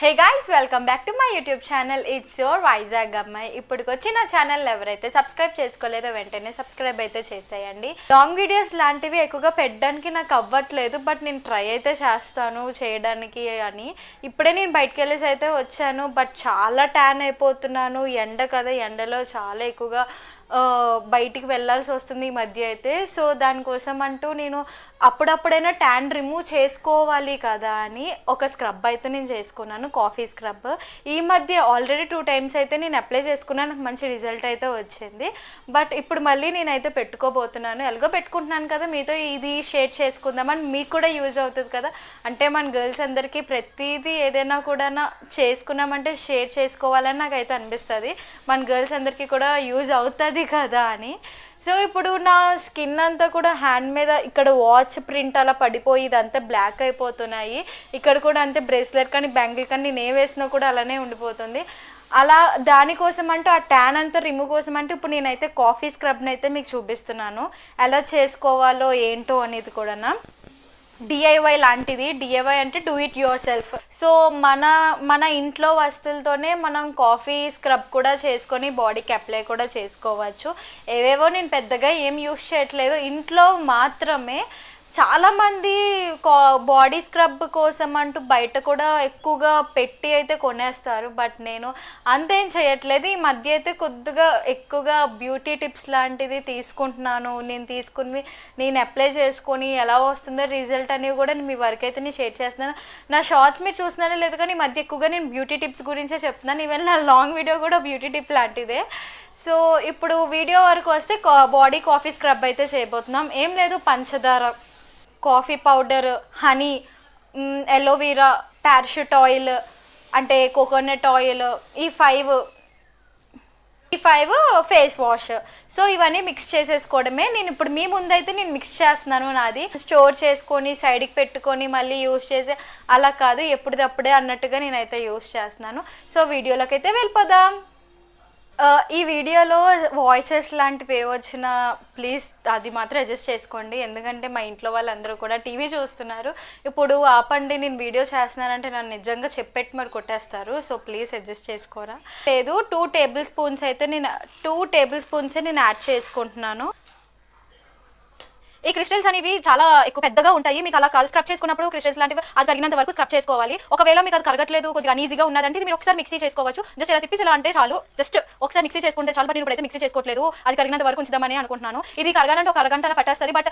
Hey guys welcome back to my YouTube channel it's your Vizag అమ్మాయి ఇప్పటికొచ్చి నా channel ఎవరైతే సబ్స్క్రైబ్ చేసుకోలేదో వెంటనే సబ్స్క్రైబ్ అయితే చేసేయండి. లాంగ్ వీడియోస్ లాంటివి ఎక్కువగా పెట్టడానికి నాకు అవ్వట్లేదు బట్ నేను ట్రై అయితే చేస్తాను చేయడానికి అని. ఇప్పుడే నేను బయటకు వెళ్ళేసి అయితే వచ్చాను బట్ చాలా ట్యాన్ అయిపోతున్నాను. ఎండ కదా ఎండలో చాలా ఎక్కువగా బయటికి వెళ్ళాల్సి వస్తుంది ఈ మధ్య అయితే. సో దానికోసం అంటూ నేను అప్పుడప్పుడైనా ట్యాన్ రిమూవ్ చేసుకోవాలి కదా అని ఒక స్క్రబ్ అయితే నేను చేసుకున్నాను కాఫీ స్క్రబ్. ఈ మధ్య ఆల్రెడీ టూ టైమ్స్ అయితే నేను అప్లై చేసుకున్నాను నాకు మంచి రిజల్ట్ అయితే వచ్చింది. బట్ ఇప్పుడు మళ్ళీ నేనైతే పెట్టుకోబోతున్నాను. ఎలాగో పెట్టుకుంటున్నాను కదా మీతో ఇది షేర్ చేసుకుందామని మీకు కూడా యూజ్ అవుతుంది కదా. అంటే మన గర్ల్స్ అందరికీ ప్రతిదీ ఏదైనా కూడా చేసుకున్నామంటే షేర్ చేసుకోవాలని నాకు అయితే అనిపిస్తుంది. మన గర్ల్స్ అందరికీ కూడా యూజ్ అవుతుంది. కదా అని. సో ఇప్పుడు నా స్కిన్ అంతా కూడా హ్యాండ్ మీద ఇక్కడ వాచ్ ప్రింట్ అలా పడిపోయి ఇదంతా బ్లాక్ అయిపోతున్నాయి. ఇక్కడ కూడా అంతే బ్రేస్లెట్ కానీ బ్యాంగిల్ కానీ నేను ఏ వేసినా కూడా అలానే ఉండిపోతుంది. అలా దానికోసం అంటూ ఆ ట్యాన్ అంతా రిమూవ్ కోసం అంటే ఇప్పుడు నేనైతే కాఫీ స్క్రబ్ని అయితే మీకు చూపిస్తున్నాను. ఎలా చేసుకోవాలో ఏంటో అనేది కూడా డిఐవై లాంటిది. డిఐవై అంటే do it yourself so మన మన ఇంట్లో వస్తువులతోనే మనం కాఫీ స్క్రబ్ కూడా చేసుకొని బాడీకి అప్లై కూడా చేసుకోవచ్చు. ఏవేవో నేను పెద్దగా ఏం యూస్ చేయట్లేదు. ఇంట్లో మాత్రమే చాలామంది కా బాడీ స్క్రబ్ కోసం అంటూ బయట కూడా ఎక్కువగా పెట్టి అయితే కొనేస్తారు. బట్ నేను అంతేం చేయట్లేదు. ఈ మధ్య అయితే కొద్దిగా ఎక్కువగా బ్యూటీ టిప్స్ లాంటిది తీసుకుంటున్నాను. నేను తీసుకుని నేను అప్లై చేసుకొని ఎలా వస్తుందో రిజల్ట్ అనేవి కూడా మీ వర్క్ అయితే నేను షేర్ చేస్తున్నాను. నా షార్ట్స్ మీరు చూస్తున్నారో లేదు కానీ ఈ మధ్య ఎక్కువగా నేను బ్యూటీ టిప్స్ గురించే చెప్తున్నాను. ఈవెన్ నా లాంగ్ వీడియో కూడా బ్యూటీ టిప్ లాంటిదే. సో ఇప్పుడు వీడియో వరకు వస్తే బాడీ కాఫీ స్క్రబ్ అయితే చేయబోతున్నాం. ఏం లేదు పంచదార. Coffee powder honey aloe vera Parachute oil అంటే కోకోనట్ ఆయిల్ ఈ ఫైవ్ ఈ ఫైవ్ ఫేస్ వాష్ సో ఇవన్నీ మిక్స్ చేసేసుకోవడమే. నేను ఇప్పుడు మీ ముందైతే నేను మిక్స్ చేస్తున్నాను నాది. స్టోర్ చేసుకొని సైడ్కి పెట్టుకొని మళ్ళీ యూస్ చేసే అలా కాదు. ఎప్పటిదప్పుడే అన్నట్టుగా నేనైతే యూస్ చేస్తున్నాను. సో వీడియోలోకి అయితే వెళ్ళిపోదాం. ఈ వీడియోలో వాయిసెస్ లాంటివి వచ్చిన ప్లీజ్ అది మాత్రం అడ్జస్ట్ చేసుకోండి. ఎందుకంటే మా ఇంట్లో వాళ్ళందరూ కూడా టీవీ చూస్తున్నారు. ఇప్పుడు ఆపండి నేను వీడియో చేస్తున్నానంటే నన్ను నిజంగా చెప్పెట్టి మరి కొట్టేస్తారు. సో ప్లీజ్ అడ్జస్ట్ చేసుకోరా? లేదు టూ టేబుల్ స్పూన్స్ అయితే నేను టూ టేబుల్ స్పూన్సే నేను యాడ్ చేసుకుంటున్నాను. ఈ క్రిస్టల్స్ అనేవి చాలా ఎక్కువ పెద్దగా ఉంటాయి. మీకు అలా కాదు స్క్రబ్ చేసుకున్నప్పుడు క్రిస్టల్స్ లాంటివి అది కరిగినంత వరకు స్క్రబ్ చేసుకోవాలి. ఒకవేళ మీకు అది కరగట్లేదు కొద్దిగా ఈజీగా ఉన్నదంటే ఇది మీరు ఒకసారి మిక్సీ చేసుకోవచ్చు. జస్ట్ ఇలా తిప్పి ఇలా అంటే చాలు. జస్ట్ ఒకసారి మిక్సీ చేసుకుంటే చాలు బట్ నేను ఇప్పుడైతే మిక్సీ చేసుకోవట్లేదు. అది కరిగినంత వరకు ఉంచుదామని అనుకుంటున్నాను. ఇది కరగాలంటే ఒక అరగంట అలా పట్టేస్తుంది బట్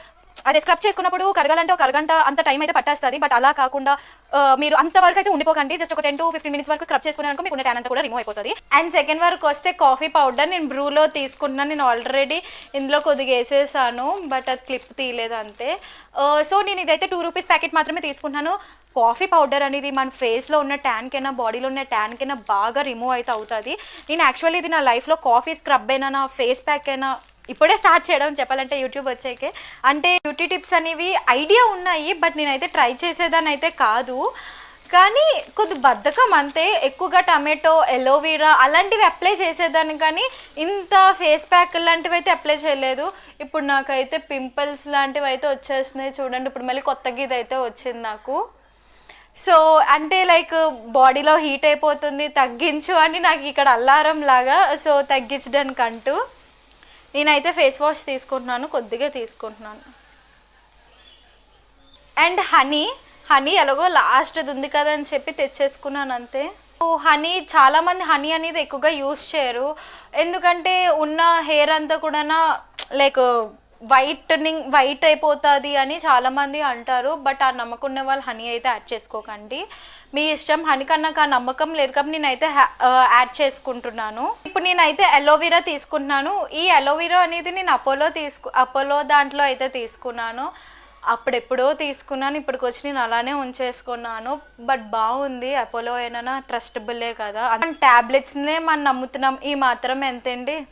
అది స్క్రబ్ చేసుకున్నప్పుడు కరగాలంటే ఒక అరగంట అంత టైం అయితే పట్టేస్తుంది. బట్ అలా కాకుండా మీరు అంతవరకు అయితే ఉండిపోకండి. జస్ట్ ఒక టెన్ టు ఫిఫ్టీన్ మినిట్స్ వరకు స్క్రబ్ చేసుకున్నాను మీకు ఉన్న ట్యాన్ అంతా కూడా రిమూవ్ అయిపోతుంది. అండ్ సెకండ్ వరకు వస్తే కాఫీ పౌడర్ నేను బ్రూలో తీసుకున్నాను. నేను ఆల్రెడీ ఇందులో కొద్దిగా వేసేసాను బట్ అది క్లిప్ తీయలేదు అంతే. సో నేను ఇదైతే టూ రూపీస్ ప్యాకెట్ మాత్రమే తీసుకున్నాను కాఫీ పౌడర్ అనేది మన ఫేస్లో ఉన్న ట్యాన్కైనా బాడీలో ఉన్న ట్యాన్కైనా బాగా రిమూవ్ అయితే అవుతుంది. నేను యాక్చువల్లీ ఇది నా లైఫ్లో కాఫీ స్క్రబ్ అయినా నా ఫేస్ ప్యాక్ అయినా ఇప్పుడే స్టార్ట్ చేయడం చెప్పాలంటే యూట్యూబ్ వచ్చాకే. అంటే బ్యూటీ టిప్స్ అనేవి ఐడియా ఉన్నాయి బట్ నేనైతే ట్రై చేసేదాన్ని అయితే కాదు. కానీ కొద్ది బద్ధకం అంతే. ఎక్కువగా టమాటో ఎలోవీరా అలాంటివి అప్లై చేసేదాన్ని కానీ ఇంత ఫేస్ ప్యాక్ లాంటివి అయితే అప్లై చేయలేదు. ఇప్పుడు నాకైతే పింపుల్స్ లాంటివి అయితే వచ్చేస్తున్నాయి చూడండి. ఇప్పుడు మళ్ళీ కొత్తగా ఇది అయితే వచ్చింది నాకు. సో అంటే లైక్ బాడీలో హీట్ అయిపోతుంది తగ్గించు అని నాకు ఇక్కడ అల్లారం లాగా సో తగ్గించడానికి అంటూ నేనైతే ఫేస్ వాష్ తీసుకుంటున్నాను కొద్దిగా తీసుకుంటున్నాను. అండ్ హనీ హనీ ఎలాగో లాస్ట్ ఉంది కదా అని చెప్పి తెచ్చేసుకున్నాను అంతే. హనీ చాలా మంది హనీ అనేది ఎక్కువగా యూస్ చేయరు. ఎందుకంటే ఉన్న హెయిర్ అంతా కూడా లైక్ వైట్నింగ్ వైట్ అయిపోతుంది అని చాలామంది అంటారు బట్ ఆ నమ్మకం ఉన్న వాళ్ళు హనీ అయితే యాడ్ చేసుకోకండి. మీ ఇష్టం హనీ కన్నా నాకు ఆ నమ్మకం లేదు కాబట్టి నేనైతే హ్యా- యాడ్ చేసుకుంటున్నాను. ఇప్పుడు నేనైతే అలోవీరా తీసుకుంటున్నాను. ఈ అలోవీరా అనేది నేను అపోలో తీసుకు అపోలో దాంట్లో అయితే తీసుకున్నాను. అప్పుడెప్పుడో తీసుకున్నాను ఇప్పటికి వచ్చి నేను అలానే ఉంచేసుకున్నాను. బట్ బాగుంది అపోలో అయినా ట్రస్టబులే కదా. ట్యాబ్లెట్స్నే మనం నమ్ముతున్నాం ఈ మాత్రం ఎంతండి?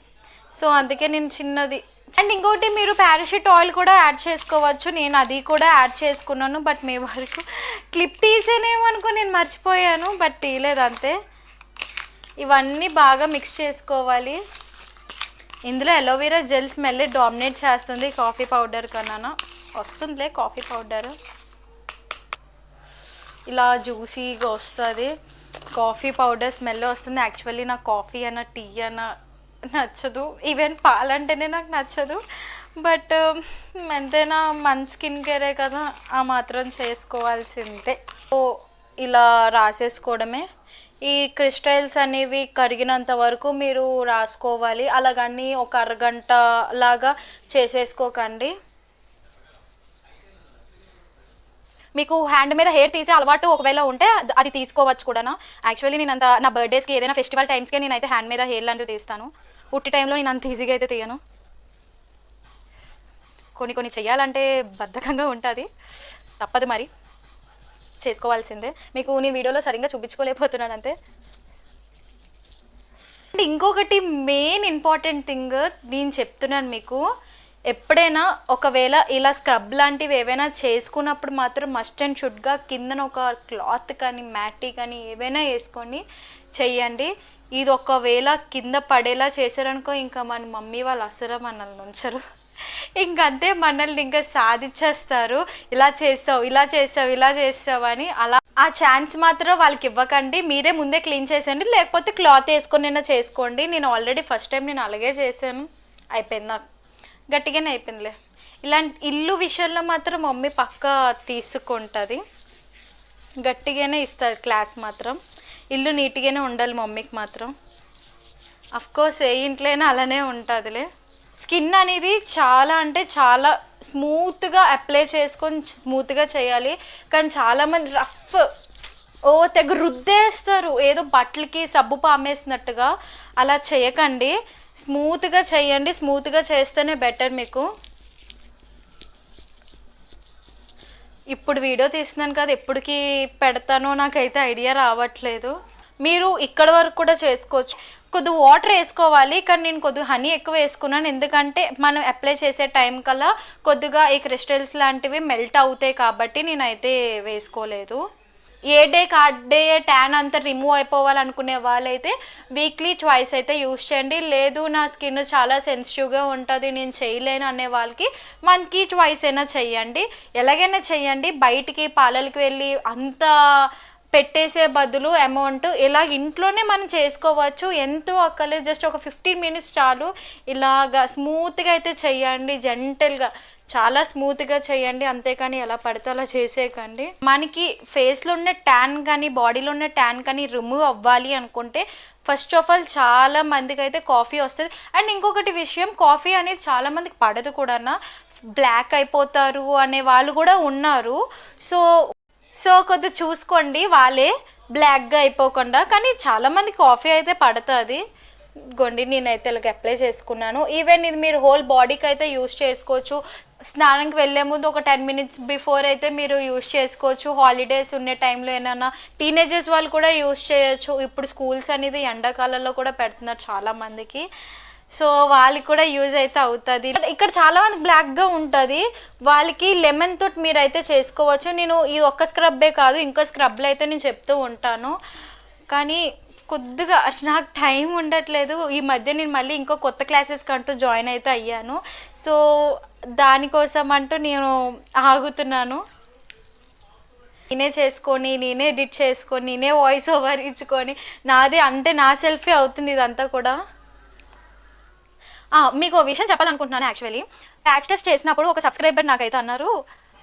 సో అందుకే నేను చిన్నది అండ్ ఇంకోటి మీరు పారాషూట్ ఆయిల్ కూడా యాడ్ చేసుకోవచ్చు. నేను అది కూడా యాడ్ చేసుకున్నాను బట్ మీ వరకు క్లిప్ తీసేనేమనుకో నేను మర్చిపోయాను బట్ తీయలేదు అంతే. ఇవన్నీ బాగా మిక్స్ చేసుకోవాలి. ఇందులో aloe vera gel smell dominate చేస్తుంది కాఫీ పౌడర్ కన్నా వస్తుందిలే కాఫీ పౌడర్ ఇలా జ్యూసీగా వస్తుంది. కాఫీ పౌడర్ స్మెల్ వస్తుంది. యాక్చువల్లీ నాకు కాఫీ అన్న టీ అన్న నచ్చదు. ఈవెన్ పాలంటేనే నాకు నచ్చదు. బట్ um, ఎంతైనా మన స్కిన్ కేరే కదా ఆ మాత్రం చేసుకోవాల్సిందే. సో ఇలా రాసేసుకోవడమే. ఈ క్రిస్టల్స్ అనేవి కరిగినంత వరకు మీరు రాసుకోవాలి. అలాగని ఒక అరగంట లాగా చేసేసుకోకండి. మీకు హ్యాండ్ మీద హెయిర్ తీసే అలవాటు ఒకవేళ ఉంటే అది- అది తీసుకోవచ్చు కూడా యాక్చువల్లీ నేను అంత నా బర్త్డేస్కి ఏదైనా ఫెస్టివల్ టైమ్స్కి నేనైతే హ్యాండ్ మీద హెయిర్ లాంటివి తీస్తాను. ఉట్టి టైంలో నేను అంత ఈజీగా అయితే తీయను. కొన్ని కొన్ని చేయాలంటే బద్ధకంగా ఉంటుంది. తప్పదు మరి. చేసుకోవాల్సిందే. మీకు నేను వీడియోలో సరిగ్గా చూపించుకోలేకపోతున్నాను అంతే. అండ్ ఇంకొకటి మెయిన్ ఇంపార్టెంట్ థింగ్ నేను చెప్తున్నాను మీకు. ఎప్పుడైనా ఒకవేళ ఇలా స్క్రబ్ లాంటివి ఏవైనా చేసుకున్నప్పుడు మాత్రం మస్ట్ అండ్ షుడ్గా కిందన ఒక క్లాత్ కానీ మ్యాటీ కానీ ఏవైనా వేసుకొని చెయ్యండి. ఇది ఒకవేళ కింద పడేలా చేశారనుకో ఇంకా మన మమ్మీ వాళ్ళు అసలు మనల్ని ఉంచరు. ఇంకంతే మనల్ని ఇంకా సాధించేస్తారు. ఇలా చేస్తావు ఇలా చేస్తావు ఇలా చేస్తావు అని అలా ఆ ఛాన్స్ మాత్రం వాళ్ళకి ఇవ్వకండి. మీరే ముందే క్లీన్ చేసేయండి. లేకపోతే క్లాత్ వేసుకొని అయినా చేసుకోండి. నేను ఆల్రెడీ ఫస్ట్ టైం నేను అలాగే చేశాను. అయిపోయింది నాకు. గట్టిగానే అయిపోయిందిలే. ఇలాంటి ఇల్లు విషయంలో మాత్రం మమ్మీ పక్క తీసుకుంటుంది. గట్టిగానే ఇస్తుంది క్లాస్ మాత్రం. ఇల్లు నీట్గానే ఉండాలి మమ్మీకి మాత్రం. అఫ్ కోర్స్ ఏ ఇంట్లోనే అలానే ఉంటుందిలే. స్కిన్ అనేది చాలా అంటే చాలా స్మూత్గా అప్లై చేసుకొని స్మూత్గా చేయాలి. కానీ చాలామంది రఫ్ ఓ తెగ రుద్దేస్తారు. ఏదో బట్టలకి సబ్బు పామేసినట్టుగా అలా చేయకండి. స్మూత్గా చేయండి స్మూత్గా చేస్తేనే బెటర్ మీకు. ఇప్పుడు వీడియో తీస్తున్నాను కదా ఎప్పటికి పెడతానో నాకైతే ఐడియా రావట్లేదు. మీరు ఇక్కడ వరకు కూడా చేసుకోవచ్చు. కొద్దిగా వాటర్ వేసుకోవాలి కానీ నేను కొద్దిగా హనీ ఎక్కువ వేసుకున్నాను. ఎందుకంటే మనం అప్లై చేసే టైం కల్లా కొద్దిగా ఈ క్రిస్టల్స్ లాంటివి మెల్ట్ అవుతాయి కాబట్టి నేనైతే వేసుకోలేదు. ఏ డే ఆ డే ట్యాన్ అంతా రిమూవ్ అయిపోవాలనుకునే వాళ్ళైతే వీక్లీ ట్వైస్ అయితే యూస్ చేయండి. లేదు నా స్కిన్ చాలా సెన్సిటివ్గా ఉంటుంది నేను చేయలేను అనే వాళ్ళకి మనకి ట్వైస్ అయినా చెయ్యండి ఎలాగైనా చెయ్యండి బయటికి పాలలకి వెళ్ళి అంత పెట్టేసే బదులు అమౌంట్ ఇలా ఇంట్లోనే మనం చేసుకోవచ్చు. ఎంతో అక్కర్లేదు. జస్ట్ ఒక ఫిఫ్టీన్ మినిట్స్ చాలు. ఇలాగా స్మూత్గా అయితే చెయ్యండి జెంటల్గా చాలా స్మూత్గా చేయండి. అంతేకాని ఎలా పడితే అలా చేసేయకండి. మనకి ఫేస్లో ఉన్న ట్యాన్ కానీ బాడీలో ఉన్న ట్యాన్ కానీ రిమూవ్ అవ్వాలి అనుకుంటే ఫస్ట్ ఆఫ్ ఆల్ చాలా మందికి అయితే కాఫీ వస్తుంది. అండ్ ఇంకొకటి విషయం కాఫీ అనేది చాలా మందికి పడదు కూడా బ్లాక్ అయిపోతారు అనే వాళ్ళు కూడా ఉన్నారు. సో సో కొద్దిగా చూసుకోండి వాళ్ళే బ్లాక్గా అయిపోకుండా కానీ చాలామంది కాఫీ అయితే పడుతుంది. గొండి నేనైతే ఇలాగ అప్లై చేసుకున్నాను. ఈవెన్ ఇది మీరు హోల్ బాడీకి అయితే యూస్ చేసుకోవచ్చు. స్నానంకి వెళ్ళే ముందు ఒక టెన్ మినిట్స్ బిఫోర్ అయితే మీరు యూస్ చేసుకోవచ్చు. హాలిడేస్ ఉండే టైంలో ఏమైనా టీనేజర్స్ వాళ్ళు కూడా యూస్ చేయొచ్చు. ఇప్పుడు స్కూల్స్ అనేది ఎండాకాలంలో కూడా పెడుతున్నారు చాలా మందికి. సో వాళ్ళకి కూడా యూజ్ అయితే అవుతుంది. ఇక్కడ చాలా మంది బ్లాక్గా ఉంటుంది. వాళ్ళకి లెమన్ తోటి మీరు అయితే చేసుకోవచ్చు. నేను ఈ ఒక్క స్క్రబ్బే కాదు ఇంకో స్క్రబ్లు అయితే నేను చెప్తూ ఉంటాను. కానీ కొద్దిగా నాకు టైం ఉండట్లేదు. ఈ మధ్య నేను మళ్ళీ ఇంకో కొత్త క్లాసెస్కి అంటూ జాయిన్ అయితే అయ్యాను. సో దానికోసం అంటూ నేను ఆగుతున్నాను. నేనే చేసుకొని నేనే ఎడిట్ చేసుకొని నేనే వాయిస్ ఓవర్ ఇచ్చుకొని నాదే అంటే నా సెల్ఫీ అవుతుంది ఇదంతా కూడా. మీకు ఓ విషయం చెప్పాలనుకుంటున్నాను యాక్చువల్లీ ప్యాచ్ టెస్ట్ చేసినప్పుడు ఒక సబ్స్క్రైబర్ నాకైతే అన్నారు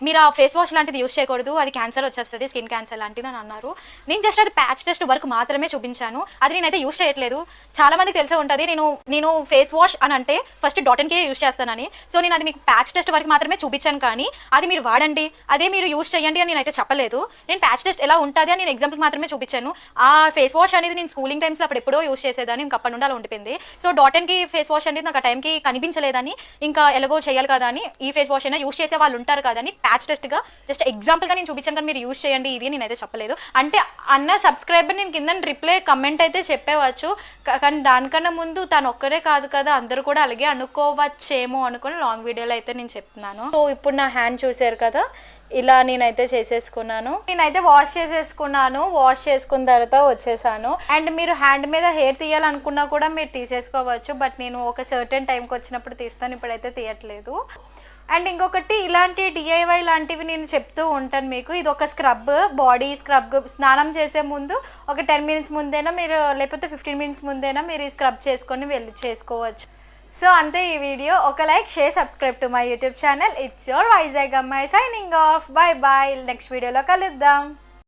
మీరు ఆ ఫేస్ వాష్ లాంటిది యూస్ చేయకూడదు. అది క్యాన్సర్ వచ్చేస్తుంది స్కిన్ క్యాన్సర్ లాంటిది అని అన్నారు. నేను జస్ట్ అది ప్యాచ్ టెస్ట్ వరకు మాత్రమే చూపించాను. అది నేనైతే యూస్ చేయట్లేదు. చాలా మందికి తెలిసే ఉంటుంది నేను నేను ఫేస్ వాష్ అని అంటే ఫస్ట్ డాట్ కే యూస్ చేస్తానని. సో నేను అది మీకు ప్యాచ్ టెస్ట్ వరకు మాత్రమే చూపించాను కానీ అది మీరు వాడండి. అదే మీరు యూస్ చేయండి అని నేనైతే చెప్పలేదు. నేను ప్యాచ్ టెస్ట్ ఎలా ఉంటుంది అని నేను ఎగ్జాంపుల్ మాత్రమే చూపించాను. ఆ ఫేస్ వాష్ అనేది నేను స్కూలింగ్ టైమ్స్ అప్పుడు ఎప్పుడో యూస్ చేసేదాన్ని ఇంకా అప్పటి నుండి అలా ఉండిపోయింది. సో డాట్కి ఫేస్ వాష్ అనేది నాకు ఆ టైంకి కనిపించలేదని ఇంకా ఎలాగో చేయాలి కదా అని ఈ ఫేస్ వాష్ అయినా యూస్ చేసే వాళ్ళు ఉంటారు కదా అని ప్యాచ్ టెస్ట్గా జస్ట్ ఎగ్జాంపుల్గా నేను చూపించాను కానీ మీరు యూస్ చేయండి ఇది నేనైతే చెప్పలేదు. అంటే అన్న సబ్స్క్రైబర్ నేను కింద రిప్లై కమెంట్ అయితే చెప్పేవచ్చు. కానీ దానికన్నా ముందు తను ఒక్కరే కాదు కదా అందరూ కూడా అలాగే అనుకోవచ్చేమో అనుకుని లాంగ్ వీడియోలో అయితే నేను చెప్తున్నాను. సో ఇప్పుడు నా హ్యాండ్ చూసారు కదా ఇలా నేనైతే చేసేసుకున్నాను. నేనైతే వాష్ చేసేసుకున్నాను వాష్ చేసుకున్న తర్వాత వచ్చేసాను. అండ్ మీరు హ్యాండ్ మీద హెయిర్ తీయాలనుకున్నా కూడా మీరు తీసేసుకోవచ్చు బట్ నేను ఒక సర్టెన్ టైంకి వచ్చినప్పుడు తీస్తాను ఇప్పుడైతే తీయట్లేదు. అండ్ ఇంకొకటి ఇలాంటి డిఐవై లాంటివి నేను చెప్తూ ఉంటాను మీకు. ఇది ఒక స్క్రబ్ బాడీ స్క్రబ్ స్నానం చేసే ముందు ఒక టెన్ మినిట్స్ ముందైనా మీరు లేకపోతే ఫిఫ్టీన్ మినిట్స్ ముందైనా మీరు ఈ స్క్రబ్ చేసుకొని వెళ్ళి చేసుకోవచ్చు. సో అంతే ఈ వీడియో. ఒక like share subscribe to my YouTube channel. It's your Vizag అమ్మాయి signing off bye bye next వీడియోలో కలుద్దాం.